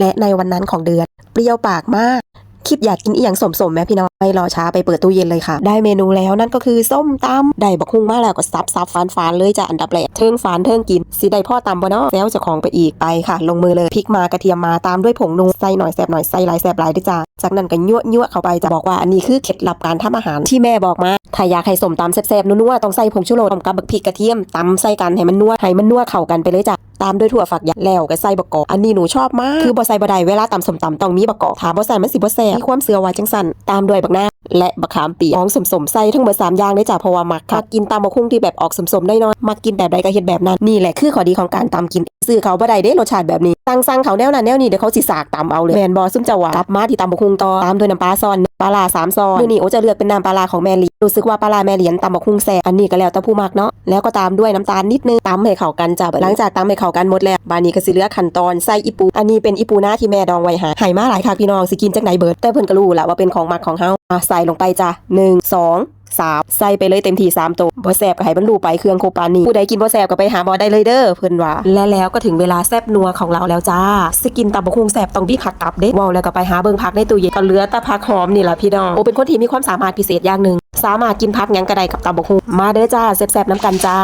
และในวันนั้นของเดือน เปรี้ยวปากมาก คิดอยากกินอีหยังสมสมๆไหมพี่น้อง ไม่รอช้าไปเปิดตู้เย็นเลยค่ะ ได้เมนูแล้วนั่นก็คือส้มตำได้บักฮุ่งมากแล้วก็ซับซับฟานฟานเลยจ้ะอันดับแรกเทิงฟานเทิงกินสิได้พ่อตำบ่เนาะแซวจะของไปอีกไปค่ะ ลงมือเลยพริกมากระเทียมมาตามด้วยผงนูใส่หน่อยแซบหน่อยใส่หลายแซบหลายด้วยจ้ะจากนั้นก็ยั่วยั่วเข้าไปจะบอกว่าอันนี้คือเคล็ดลับการทำอาหารที่แม่บอกมาถ้าอยากให้สมตำแซ่บๆนัวๆต้องใส่ผงชูรสกับบักพริกกระเทียมตำใส่กันให้มันนัวให้มันนัวเข้ากันไปเลยจ้ะตามด้วยถั่วฝักยาวแล้วก็ใส่บะกอกอันนี้หนูชอบมากคือบ่ใส่บ่ได้เวลาตำสมตำต้องมีบะกอกถามบ่ใส่มันสิบ่แซ่บมีความเสือไว้จังสันตามด้วยบ และบะขามเปียกของสมๆใส่ทั้งหมดสามอย่างได้จากเพราะว่ามักค่ะกินตามบะคุ้งที่แบบออกสมๆได้น้อยมักกินแบบใดก็เฮ็ดแบบนั้นนี่แหละคือข้อดีของการตามกินซื้อเขาบ่ได้ได้รสชาติแบบนี้ สั่งสั่งเขาแนวนั้นแนวนี้เดี๋ยวเขาสิสากตำเอาเลยแมนบ่ซุ่มจ้าว่ากลับมาที่ตำบะคุ้งต่อตามด้วยน้ำปลาซอนปลาร้าสามซอนมือนี้โอจะเลือกเป็นน้ำปลาร้าของแม่ลีรู้สึกว่าปลาร้าแม่เหรียญตำบะคุ้งแซ่อันนี้ก็แล้วแต่ผู้มักเนาะแล้วก็ตามด้วยน้ำตาลนิดนึงตำให้เข้ากันจ้ะหลังจากตำให้เข้ากันหมดแล้วบานนี้ก็สิเหลือขั้นตอนใส่อีปู อันนี้เป็นอีปูหน้าที่แม่ดองไว้หาให้มาหลายค่ะพี่น้องสิกินจักไหนเบิดแต่เพิ่นก็รู้แหละว่าเป็นของมักของเฮาใส่ลงไปจ้ะหนึ่ สามใส่ไปเลยเต็มที่สามตัวบ่แซบก็ให้มันรู้ไปเครื่องโคปานีผู้ใดกินบ่แซบก็ไปหาหมอได้เลยเด้อเพิ่นว่าและแล้วก็ถึงเวลาแซบนัวของเราแล้วจ้า สกินตับกคุงแซบต้องมีผักกลับเด้เว้าแล้วก็ไปหาเบิ่งผักในตู้เย็นก็เหลือแต่ผักหอมนี่แหละพี่น้องโอเป็นคนที่มีความสามารถพิเศษอย่างหนึ่งสามารถกินผักหยังกระได้กับตับกคุงมาเด้อจ้าแซบๆน้ำกันจ้า